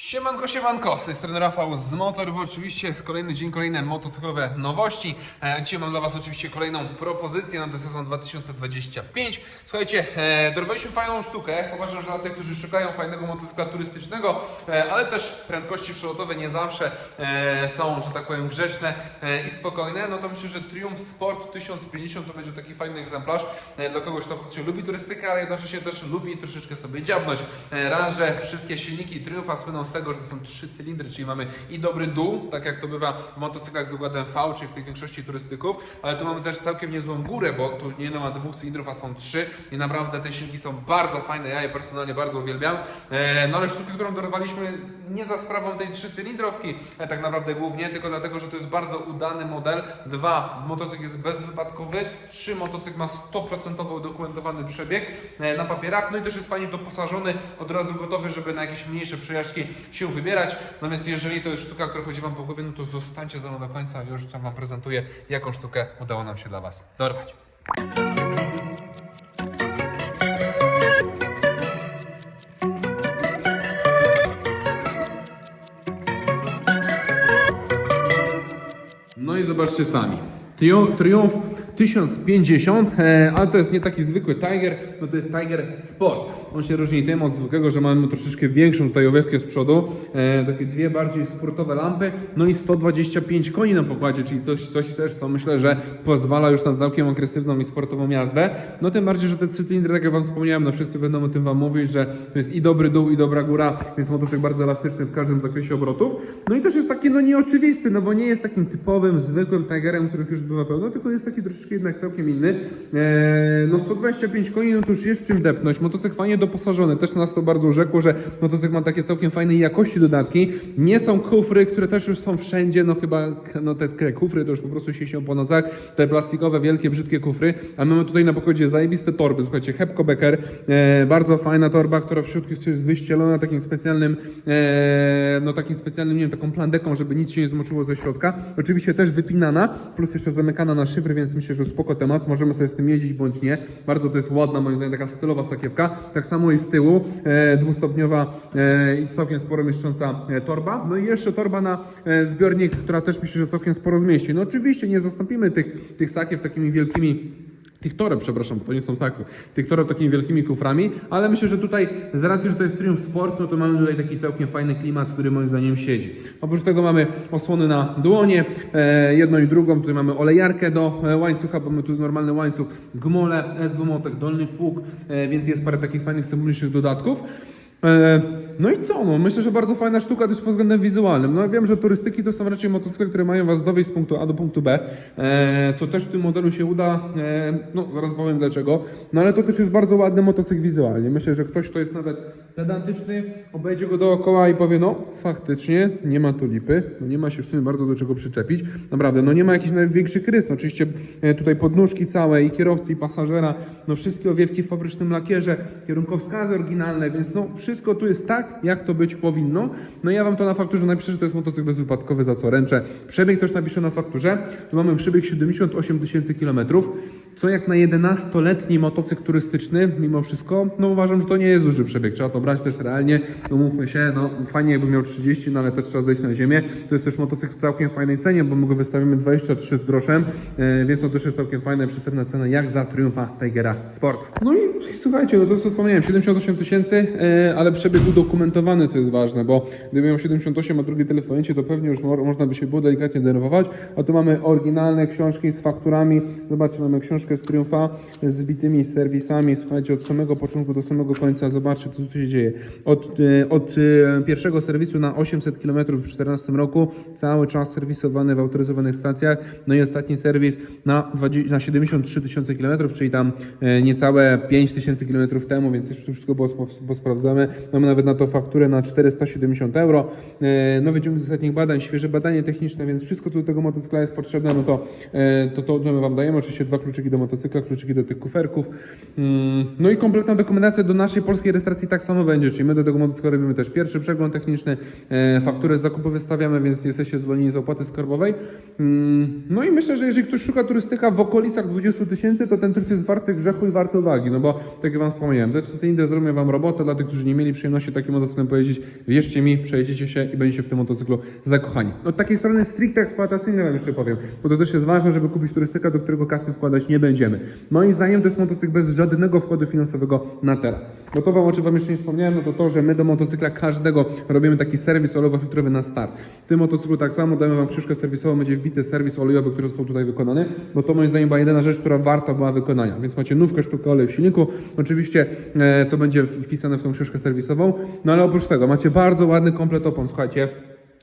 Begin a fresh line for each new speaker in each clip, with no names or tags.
Siemanko, siemanko, z tej strony Rafał z Motorw, oczywiście kolejny dzień, kolejne motocyklowe nowości. E, Dzisiaj mam dla Was oczywiście kolejną propozycję na sezon 2025. Słuchajcie, e, dorwaliśmy fajną sztukę, uważam, że dla tych, którzy szukają fajnego motocykla turystycznego, e, ale też prędkości przelotowe nie zawsze są, że tak powiem, grzeczne i spokojne, no to myślę, że Triumph Sport 1050 to będzie taki fajny egzemplarz dla kogoś, kto faktycznie lubi turystykę, ale jednocześnie też lubi troszeczkę sobie dziabnąć. Raz, że wszystkie silniki Triumpha słyną z tego, że to są trzy cylindry, czyli mamy i dobry dół, tak jak to bywa w motocyklach z układem V, czyli w tej większości turystyków, ale tu mamy też całkiem niezłą górę, bo tu nie ma dwóch cylindrów, a są trzy i naprawdę te silniki są bardzo fajne, ja je personalnie bardzo uwielbiam. E, No ale sztukę, którą dorwaliśmy nie za sprawą tej trzycylindrowki, tak naprawdę głównie, tylko dlatego, że to jest bardzo udany model. Dwa, motocykl jest bezwypadkowy, trzy, motocykl ma 100% udokumentowany przebieg e, na papierach, no i też jest fajnie doposażony, od razu gotowy, żeby na jakieś mniejsze przejażdżki się wybierać. No więc jeżeli to jest sztuka, która chodzi Wam po głowie, no to zostańcie ze mną do końca, już tam Wam prezentuję, jaką sztukę udało nam się dla Was dorwać. I zobaczcie sami. Triumph 1050, e, ale to jest nie taki zwykły Tiger, no to jest Tiger Sport. On się różni tym od zwykłego, że mamy troszeczkę większą tutaj owiewkę z przodu, e, takie dwie bardziej sportowe lampy, no i 125 koni na pokładzie, czyli coś, coś też, co myślę, że pozwala już na całkiem agresywną i sportową jazdę. No tym bardziej, że te cylindry, tak jak Wam wspomniałem, no wszyscy będą o tym Wam mówić, że to jest i dobry dół, i dobra góra, więc motocykl bardzo elastyczny w każdym zakresie obrotów. No i też jest taki no nieoczywisty, no bo nie jest takim typowym, zwykłym Tigerem, których już bywa pełno, tylko jest taki troszeczkę jednak całkiem inny. Eee, no 125 koni, no to już jest czym depnąć. Motocykl fajnie doposażony, też nas to bardzo urzekło, że motocykl ma takie całkiem fajnej jakości dodatki. Nie są kufry, które też już są wszędzie, no chyba no te kufry to już po prostu się się po nocach, te plastikowe, wielkie, brzydkie kufry, a mamy tutaj na pokładzie zajebiste torby, słuchajcie, Hepco Becker, e, bardzo fajna torba, która w środku jest wyścielona takim specjalnym, e, no takim specjalnym, nie wiem, taką plandeką, żeby nic się nie zmoczyło ze środka. Oczywiście też wypinana, plus jeszcze zamykana na szyfry, więc myślę, że spoko temat, możemy sobie z tym jeździć bądź nie. Bardzo to jest ładna, moim zdaniem, taka stylowa sakiewka. Tak samo i z tyłu, e, dwustopniowa e, i całkiem sporo mieszcząca e, torba. No i jeszcze torba na e, zbiornik, która też myślę, że całkiem sporo zmieści. No oczywiście nie zastąpimy tych, tych sakiew takimi wielkimi tych toreb, przepraszam, bo to nie są sakwy, tych toreb takimi wielkimi kuframi, ale myślę, że tutaj z racji, że to jest Triumph Sport, no to mamy tutaj taki całkiem fajny klimat, który moim zdaniem siedzi. Oprócz tego mamy osłony na dłonie, e, jedną i drugą, tutaj mamy olejarkę do e, łańcucha, bo mamy tu normalny łańcuch, gmole, SW motek, dolny pług, e, więc jest parę takich fajnych, symbolicznych dodatków. E, No i co? No, myślę, że bardzo fajna sztuka też pod względem wizualnym. No wiem, że turystyki to są raczej motocykle, które mają Was dowieść z punktu A do punktu B, e, co też w tym modelu się uda, e, no zaraz powiem dlaczego, no ale to też jest bardzo ładny motocykl wizualnie. Myślę, że ktoś, kto jest nawet pedantyczny, obejdzie go dookoła i powie, no faktycznie nie ma tu lipy, no nie ma się w sumie bardzo do czego przyczepić, naprawdę, no nie ma jakichś największych rys, no, oczywiście e, tutaj podnóżki całe i kierowcy i pasażera, no wszystkie owiewki w fabrycznym lakierze, kierunkowskazy oryginalne, więc no wszystko tu jest tak, jak to być powinno. No ja Wam to na fakturze napiszę, że to jest motocykl bezwypadkowy, za co ręczę. Przebieg też napiszę na fakturze. Tu mamy przebieg 78 tysięcy kilometrów, co jak na 11-letni motocykl turystyczny, mimo wszystko, no uważam, że to nie jest duży przebieg. Trzeba to brać też realnie, no mówmy się, no fajnie jakby miał 30, no ale też trzeba zejść na ziemię. To jest też motocykl w całkiem fajnej cenie, bo my go wystawimy 23 z groszem, e, więc to też jest całkiem fajna, przystępna cena, jak za Triumfa Tigera Sport. No i słuchajcie, no to co wspomniałem, 78 tysięcy, e, ale przebieg udokumentowany, co jest ważne, bo gdyby miał 78, a drugi tyle w to pewnie już mo- można by się było delikatnie denerwować, a tu mamy oryginalne książki z fakturami, zobaczcie, mamy książkę z Triumfa z zbitymi serwisami, słuchajcie, od samego początku do samego końca, zobaczcie, co tu się dzieje. Od, e, od e, pierwszego serwisu na 800 km w 2014 roku, cały czas serwisowany w autoryzowanych stacjach, no i ostatni serwis na, 20, na 73 tysiące km, czyli tam e, niecałe 5 tysięcy km temu, więc już to wszystko było, było sprawdzone. Mamy nawet na to fakturę na 470 euro. Nowy ciąg z ostatnich badań, świeże badanie techniczne, więc wszystko co do tego motocykla jest potrzebne, no to, to, to my Wam dajemy. Oczywiście dwa kluczyki do motocykla, kluczyki do tych kuferków. Mm, No i kompletna dokumentacja do naszej polskiej rejestracji tak samo będzie, czyli my do tego motocykla robimy też pierwszy przegląd techniczny, e, fakturę zakupu wystawiamy, więc jesteście zwolnieni z opłaty skarbowej. Mm, No i myślę, że jeżeli ktoś szuka turystyka w okolicach 20 tysięcy, to ten tryf jest warty grzechu i warty uwagi, no bo tak jak Wam wspomniałem, te cylinder zrobią Wam robotę dla tych, którzy nie mieli przyjemności takim motocyklem pojeździć. Wierzcie mi, przejedziecie się i będziecie w tym motocyklu zakochani. Od takiej strony stricte eksploatacyjnej Wam jeszcze powiem, bo to też jest ważne, żeby kupić turystyka, do którego kasy wkładać nie będziemy. Moim zdaniem to jest motocykl bez żadnego wkładu finansowego na teraz. Bo to Wam, o czym Wam jeszcze nie wspomniałem, no to to, że my do motocykla każdego robimy taki serwis olejowo-filtrowy na start. W tym motocyklu tak samo damy Wam książkę serwisową, będzie wbity serwis olejowy, który został tutaj wykonany, bo to moim zdaniem była jedyna rzecz, która warta była wykonania. Więc macie nówkę sztukę oleju w silniku, oczywiście e, co będzie wpisane w tą książkę serwisową, no ale oprócz tego macie bardzo ładny komplet opon, słuchajcie.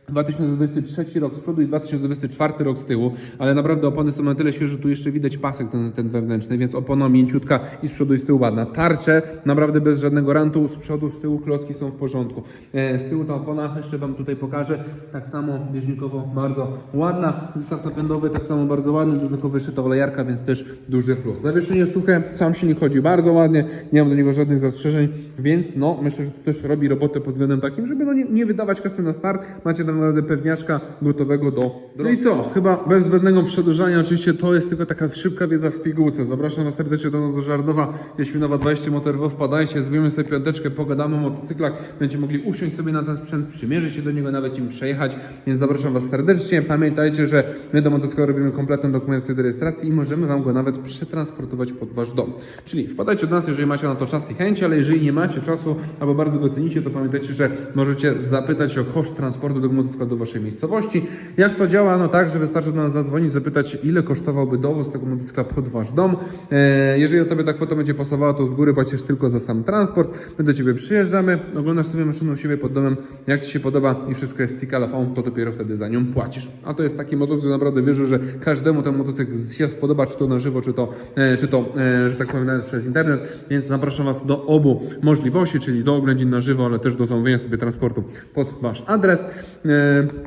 2023 rok z przodu i 2024 rok z tyłu, ale naprawdę opony są na tyle świeże, że tu jeszcze widać pasek ten, ten wewnętrzny, więc opona mięciutka i z przodu i z tyłu ładna. Tarcze naprawdę bez żadnego rantu, z przodu, z tyłu klocki są w porządku. E, z tyłu ta opona, jeszcze Wam tutaj pokażę, tak samo bieżnikowo bardzo ładna. Zestaw napędowy tak samo bardzo ładny, dodatkowo wyszyta olejarka, więc też duży plus. Zawieszenie suche, sam silnik chodzi bardzo ładnie, nie mam do niego żadnych zastrzeżeń, więc no myślę, że to też robi robotę pod względem takim, żeby no nie, nie wydawać kasy na start, macie tam naprawdę pewniaczka gotowego do No i co? Chyba bez zbędnego przedłużania, oczywiście to jest tylko taka szybka wiedza w pigułce. Zapraszam Was serdecznie do, do Żarnowa, Jaśminowa 20 Motorwo, wpadajcie, zrobimy sobie piąteczkę, pogadamy o motocyklach, będziecie mogli usiąść sobie na ten sprzęt, przymierzyć się do niego, nawet im przejechać, więc zapraszam Was serdecznie. Pamiętajcie, że my do motocykla robimy kompletną dokumentację do rejestracji i możemy Wam go nawet przetransportować pod Wasz dom. Czyli wpadajcie do nas, jeżeli macie na to czas i chęć, ale jeżeli nie macie czasu albo bardzo go cenicie, to pamiętajcie, że możecie zapytać o koszt transportu tego motocykla do Waszej miejscowości. Jak to działa? No tak, że wystarczy do nas zadzwonić, zapytać, ile kosztowałby dowóz tego motocykla pod Wasz dom. E, jeżeli Tobie ta kwota będzie pasowała, to z góry płacisz tylko za sam transport. My do Ciebie przyjeżdżamy, oglądasz sobie maszynę u siebie pod domem, jak Ci się podoba i wszystko jest cikala to dopiero wtedy za nią płacisz. A to jest taki motocykl, naprawdę wierzę, że każdemu ten motocykl się spodoba, czy to na żywo, czy to, e, czy to e, że tak powiem, nawet przez internet, więc zapraszam Was do obu możliwości, czyli do oględzin na żywo, ale też do zamówienia sobie transportu pod Wasz adres.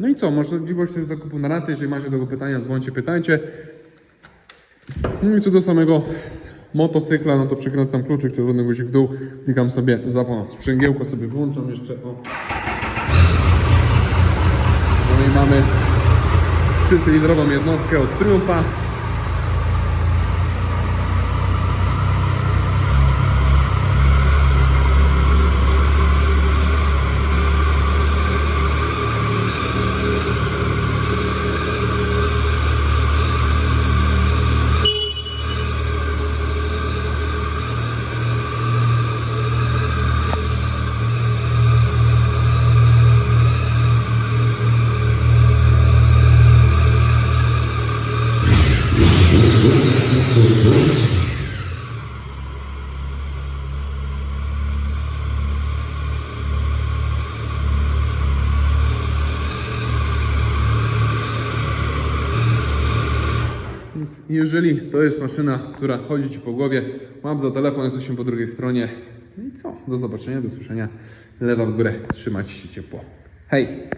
No i co, możliwość zakupu na raty, jeżeli macie do tego pytania, dzwońcie, pytajcie. No i co do samego motocykla, no to przykręcam kluczyk, czerwony guzik w dół, klikam sobie zapłon. Sprzęgiełko sobie włączam jeszcze, o. No i mamy trzycylindrową jednostkę od Triumfa. Jeżeli to jest maszyna, która chodzi Ci po głowie, mam za telefon, jesteśmy po drugiej stronie. No i co? Do zobaczenia, do słyszenia. Lewa w górę, trzymajcie się ciepło. Hej!